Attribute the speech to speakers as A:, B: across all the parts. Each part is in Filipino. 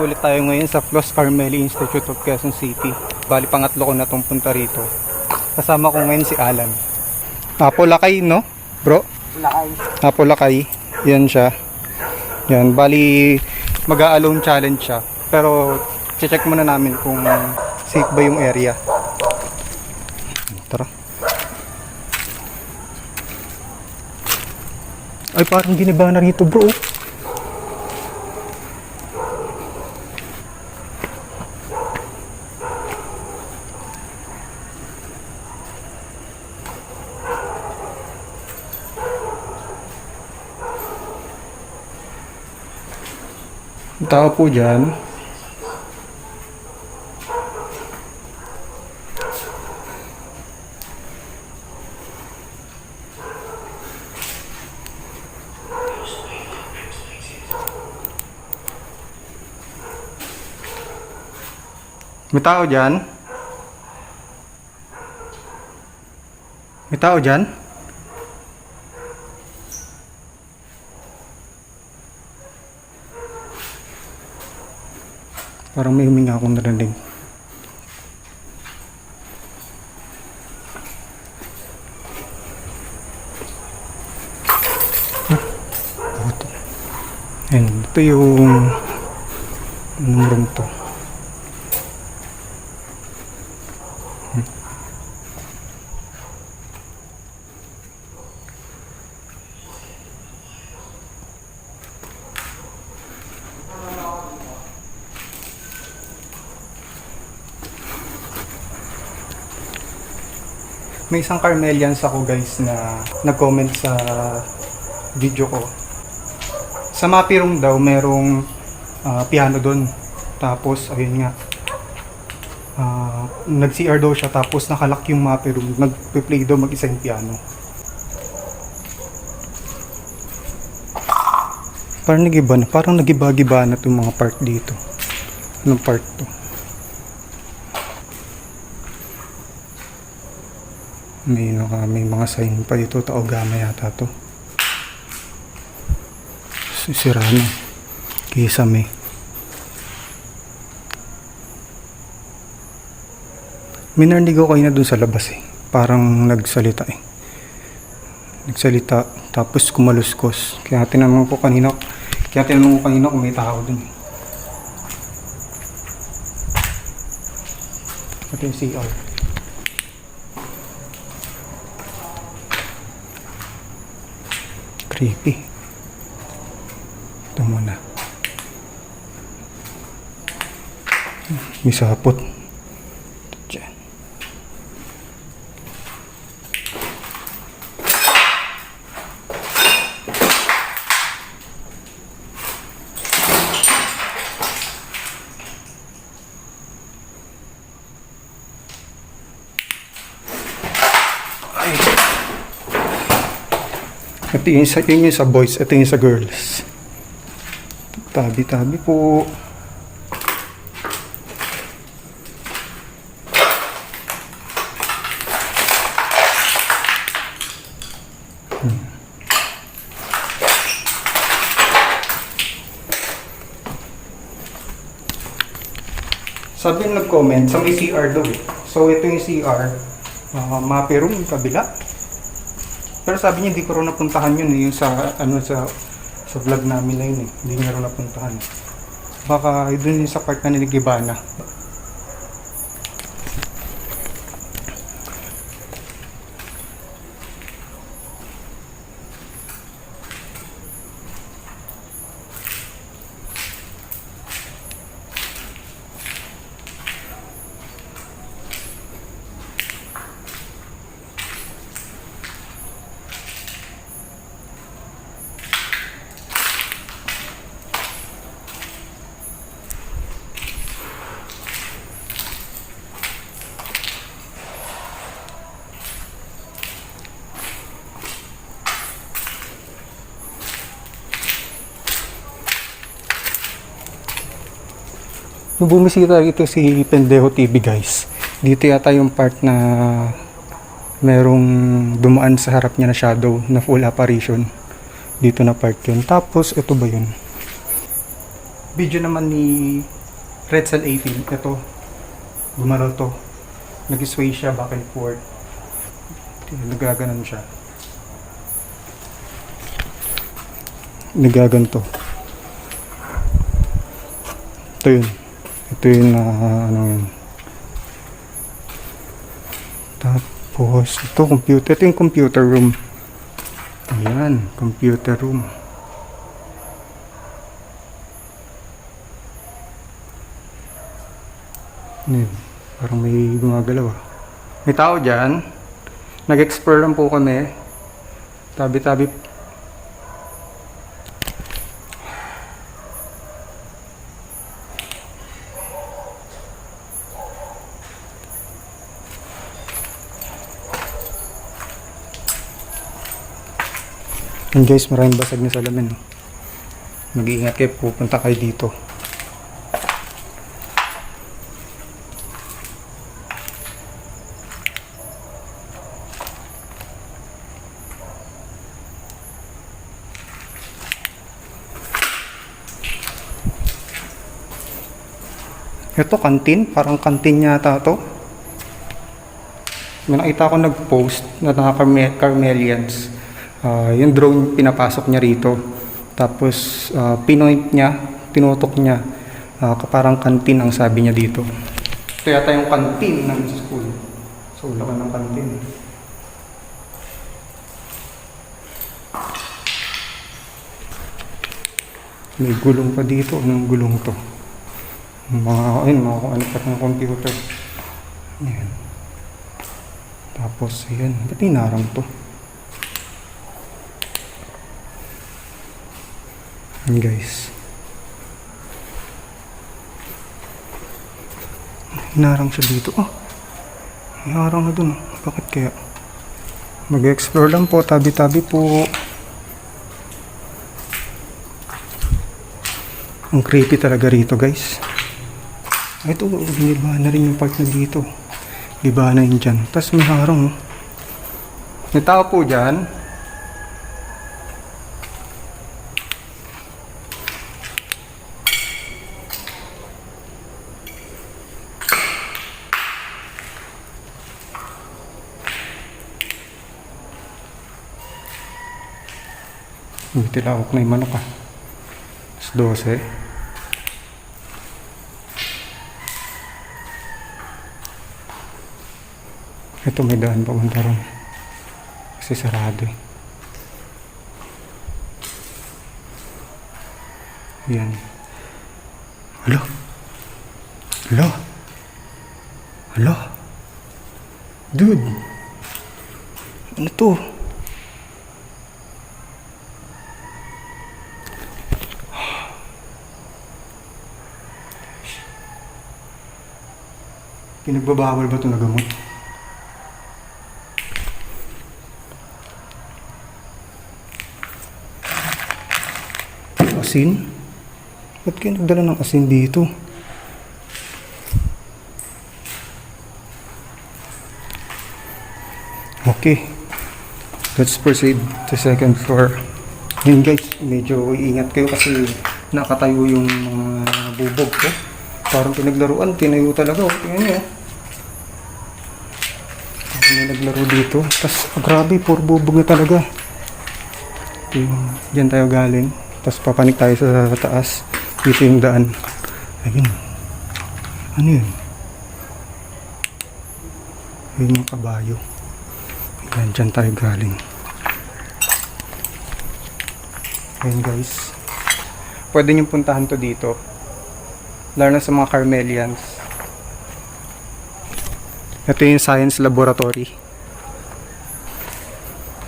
A: Ulit tayo ngayon sa Flos Carmeli Institute of Quezon City. Bali pangatlo ko na itong punta rito. Kasama ko ngayon si Alan. Apolakay, no? Bro?
B: Lakay.
A: Apolakay. Yan siya. Yan. Bali mag-a-alone challenge siya. Pero check muna namin kung safe ba yung area. Tara. Ay parang giniba na rito bro. Tao po dyan. May tao dyan? May tao dyan? Parang may huminga akong narinig. Ah, ito. Yung room to. May isang Carmelians ako guys na nag-comment sa video ko. Sa Mapi Room daw merong ah, piano doon. Tapos ayun nga. ah, nag-CR daw siya tapos nakalock yung Mapi Room. Nag-play daw mag-isa yung piano. Parang nagiba na. Parang nagiba-giba na itong mga part dito. Anong part to? May, naka, may mga sign pa dito. Taogama yata to. Sira na. Kisame. May narinig ako kanina dun sa labas eh. Parang nagsalita eh. Nagsalita. Tapos kumaluskos. Kaya tinanong ko kanina. Kaya tinanong ko kanina kung may tao dun. eh. Ito yung CR. Creepy. Ito muna. May sapot. Ito yung sa, yun yung sa boys, ito yung sa girls. Tabi-tabi po. Hmm. Sabi yung nag-comment, sa may CR daw eh. So ito yung CR, uh, Mapi Room, yung kabila. Pero sabi niya hindi ko rin napuntahan yun eh, yung sa ano sa sa vlog namin na yun eh. Hindi niya rin napuntahan. Baka yung sa part na nilagibana. Nung bumisita ito si Pendejo TV guys, dito yata yung part na merong dumaan sa harap niya na shadow na full apparition. Dito na part yun. Tapos ito ba yun? video naman ni Red Cell 18, ito, gumalaw to. Nag-sway siya back and forth. Nagaganon siya. Nagaganto. Ito yun. Ito yun na ano yun. Tapos, ito computer. Ito yung computer room. Ayan, computer room. Ano yun? Parang may gumagalaw ah. May tao dyan. Nag-explore lang po kami. Tabi-tabi. Yan guys, maraming basag na salamin. Mag-iingat kayo, pupunta kayo dito. Ito, kantin. Parang kantin yata to. May nakita ko nag-post na mga Carme- Ah, yung drone pinapasok niya rito. Tapos, ah, pinoint niya, tinutok niya. Ah, parang kantin ang sabi niya dito. Ito yata yung kantin ng school. So, laman ng kantin. May gulong pa dito. Anong gulong to? Mga, ayun, mga kung ano pa ng computer. Ayan. Tapos, ayan. Ba't inarang to? Ayan, guys. Inarang siya dito. Oh, inarang na dun. Bakit kaya? Mag-explore lang po. Tabi-tabi po. Ang creepy talaga rito, guys. Ito, biniba na rin yung part na dito. Iba na yun dyan. Tapos may harang. oh. May tao po dyan. May tilawak na yung manok ah. Alas 12. Ito may daan papunta ron. Kasi sarado eh. Yan. Alo? Alo? Alo? Dude! Ano to? Pinagbabawal ba ito na gamot? Asin? Ba't kayo nagdala ng asin dito? Okay. Let's proceed to second floor. Yun guys, medyo iingat kayo kasi nakatayo yung mga bubog ko. Parang pinaglaruan, tinayo talaga. Tingnan nyo. Oh. May naglaro dito. Tapos, ah, grabe, puro bubog na talaga. Ito yung, dyan tayo galing. Tapos papanik tayo sa taas. Dito yung daan. Ayun. Ano yun? Ayun yung kabayo. Ayan, dyan tayo galing. Ayun guys. Pwede nyo puntahan to dito. Lalo na sa mga Carmelians. Ito yung science laboratory.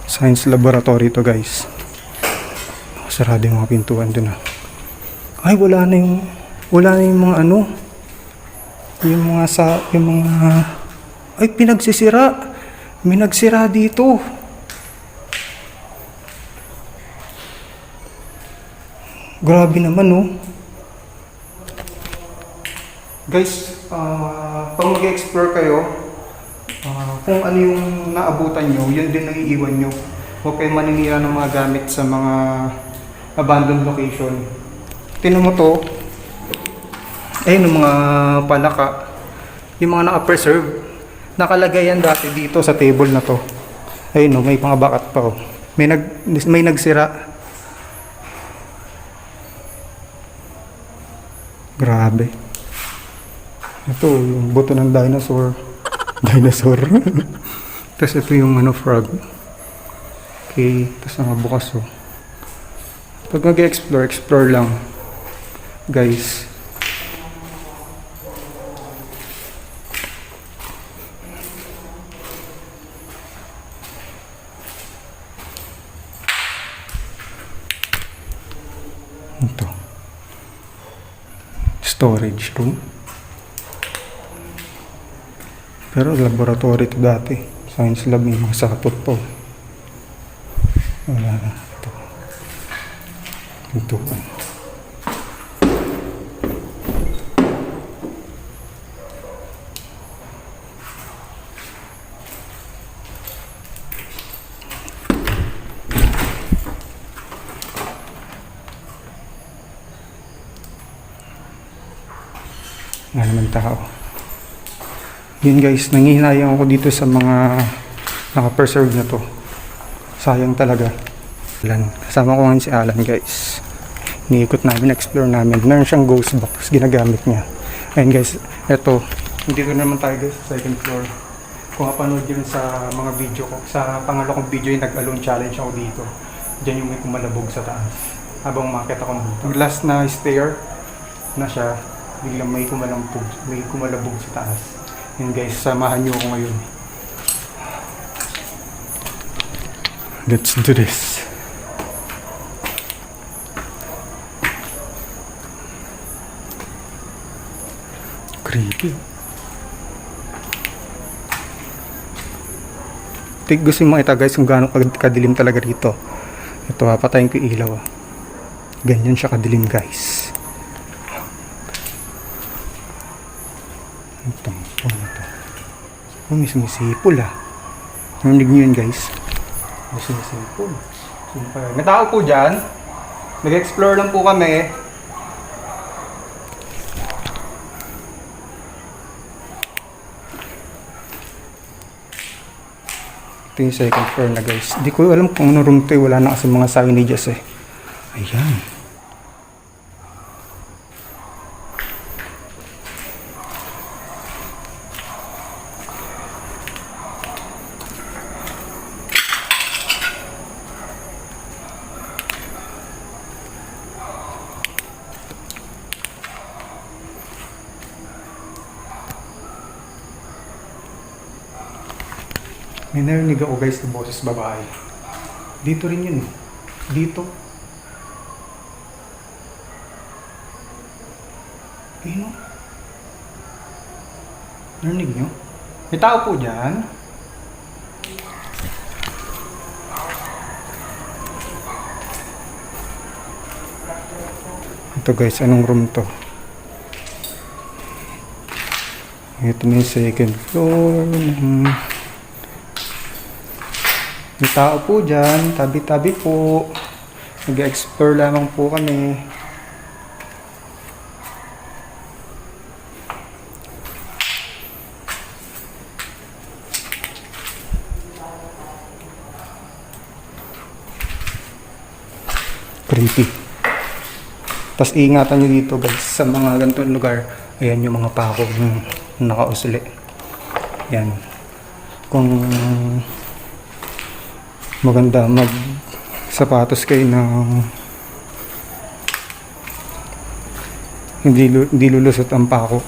A: Science laboratory to guys. Sarado yung mga pintuan dun ah. Ay, wala na yung, wala na yung mga ano, yung mga sa, yung mga, ay, pinagsisira. May nagsira dito. Grabe naman, oh. Guys, ah, pag mag-explore kayo, kung ano yung naabutan nyo, yun din ang iiwan nyo. Huwag kayo maninira ng mga gamit sa mga abandoned location. Tinan mo to, Ayun, yung mga palaka. Yung mga naka-preserve. Nakalagay yan dati dito sa table na to. Ayun, no, may mga bakat pa. Oh. May, nag, may nagsira. Grabe. Ito, yung buto ng dinosaur. Dinosaur. Tapos ito yung ano, frog. Okay, tapos nakabukas oh. Pag mag-explore, explore lang. Guys. Ito. Storage room. Pero laboratory ito dati. Science lab yung mga sapot po. Wala na. Ito. Ito. Nga naman tao. Yun guys, nangihinayang ako dito sa mga naka-preserve na to. Sayang talaga. Alan. Kasama ko ngayon si Alan guys. Niikot namin, explore namin. Meron siyang ghost box, ginagamit niya. Ayun guys, eto. Dito naman tayo guys sa second floor. Kung kapanood yun sa mga video ko, sa pangalo kong video yung nag-alone challenge ako dito. Diyan yung may kumalabog sa taas. Habang umakit ako dito. Last na stair na siya, biglang may kumalambog, may kumalabog sa taas. Yun guys, samahan niyo ako ngayon. Let's do this. Creepy. Tig gusto yung makita guys kung gaano kad- kadilim talaga rito. Ito ha, patayin ko ilaw ah. Ganyan siya kadilim guys. Ito, ito, ito. Oh, may sumisipol ah. Narinig niyo yun guys? May sumisipol. Yun? May tao po dyan. Nag-explore lang po kami. Ito yung second floor na guys. Hindi ko alam kung ano room to eh. Wala na kasi mga signages eh. Ayan. May narinig ako guys ng boses babae. Dito rin yun eh. Dito. Ayun o. Narinig nyo? May tao po dyan. Ito guys, anong room to? Ito na yung second floor. ng- may tao po dyan, tabi-tabi po. Nag-explore lamang po kami. Creepy. Tapos ingatan nyo dito guys, sa mga ganitong lugar, ayan yung mga pako ng nakausli. Yan. Kung maganda mag sapatos kayo ng hindi, hindi lulusot ang pako.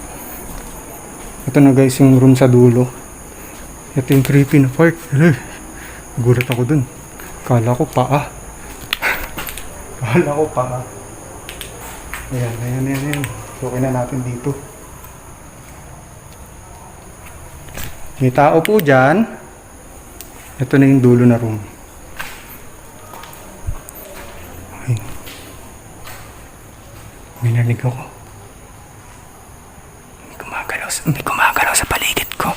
A: Ito na guys yung room sa dulo. Ito yung creepy na part. Gulat ako dun. Kala ko paa. Kala ko paa. Ayan, ayan, ayan, ayan. Okay na natin dito. May tao po dyan. Ito na yung dulo na room. Ay. May narinig ako. May gumagalaw sa, may gumagalaw sa paligid ko.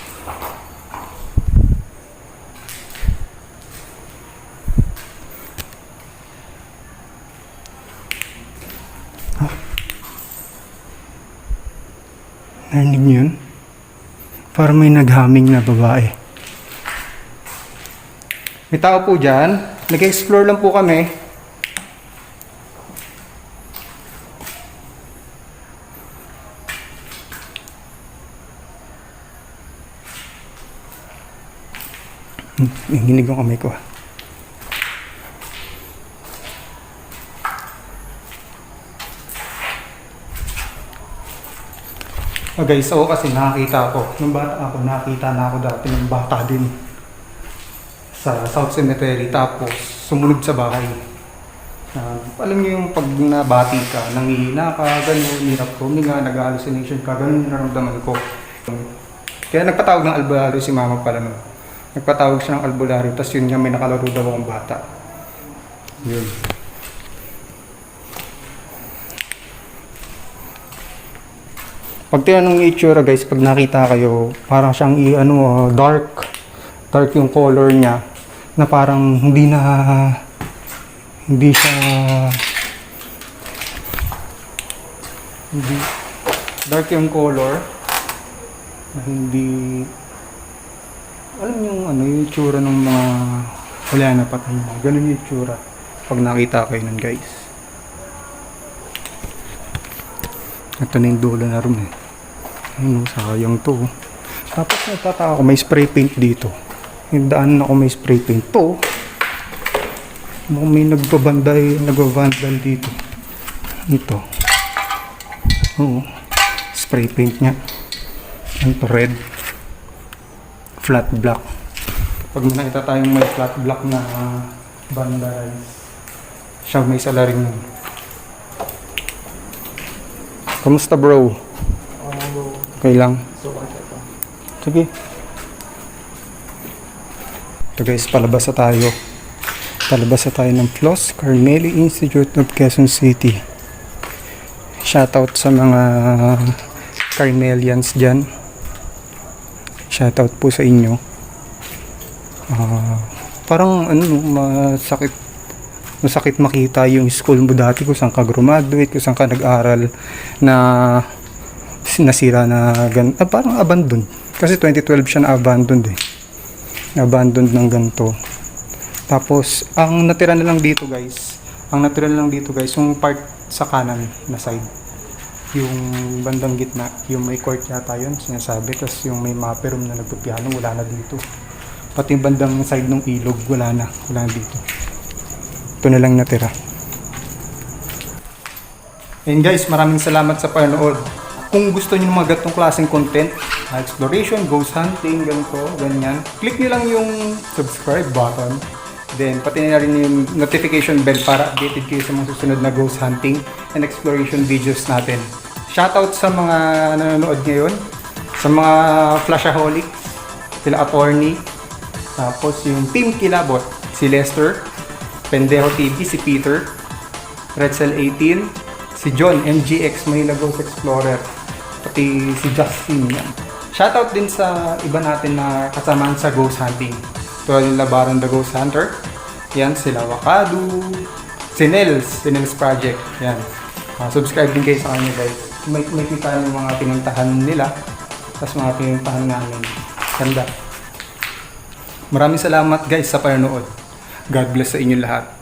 A: Narinig niyo yun? Parang may naghaming na babae. May tao po dyan. Nag-explore lang po kami. Nanginig ang kamay ko. Oh guys, ako kasi nakakita ako. Nung bata ako, nakakita na ako dati ng bata din. Sa South Cemetery. Tapos, sumunod sa bahay. Ah, alam niyo yung pag nabati ka, nangihina ka, gano'n, hirap huminga, nag-hallucination ka, gano'n yung naramdaman ko. Kaya nagpatawag ng albularyo si mama pala nun. Nagpatawag siya ng albularyo, tapos yun nga may nakalaro daw akong bata. Yun. Pag tinanong itsura guys, pag nakita kayo, parang siyang ano, ah, dark. Dark yung color niya. Na parang hindi na hindi siya hindi dark yung color hindi alam yung ano yung itsura ng mga wala na patay na ganun yung itsura pag nakita kayo nun guys ito na yung dulo na rin eh ayun oh, sayang to oh. tapos nagtataka ako may spray paint dito yung daan ako may spray paint to Mukhang may nagbabanday, nagbabandal dito. Ito. Oo. Spray paint niya. Ito red. Flat black. Pag may nakita tayong may flat black na uh, banday, siya may salaring nun. Kamusta bro? Okay lang. Sige. Ito guys, palabas na tayo. Palabas na tayo ng PLOS, Carmeli Institute of Quezon City. Shoutout sa mga Carmelians dyan. Shoutout po sa inyo. Ah, parang ano, masakit masakit makita yung school mo dati kung saan ka graduate, kung saan ka nag-aral na nasira na gan ah, parang abandoned. Kasi 2012 siya na abandoned eh. Abandoned ng ganito. Tapos, ang natira na lang dito guys, ang natira na lang dito guys, yung part sa kanan na side. Yung bandang gitna, yung may court yata yun, sinasabi. Tapos yung may mapper room na nagpipiano, wala na dito. Pati yung bandang side ng ilog, wala na. Wala na dito. Ito na lang natira. And guys, maraming salamat sa panonood. Kung gusto niyo ng mga ganitong klaseng content, exploration, ghost hunting, ganito, ganyan, click niyo lang yung subscribe button. Then, pati na rin yung notification bell para updated kayo sa mga susunod na ghost hunting and exploration videos natin. Shoutout sa mga nanonood ngayon, sa mga flashaholics, sila attorney, tapos yung team kilabot, si Lester, Pendejo TV, si Peter, Redcell 18, si John, MGX, Manila Ghost Explorer, pati si Justin yan. Shoutout din sa iba natin na kasamahan sa ghost hunting. Tulad yung Labaran the Ghost Hunter. Yan, sila Wakadu, si Nels, si Nels Project. Yan. Ah, subscribe din kayo sa kanya guys. May, may kita yung mga pinuntahan nila, tapos mga pinuntahan namin. Ganda. Maraming salamat guys sa panonood. God bless sa inyo lahat.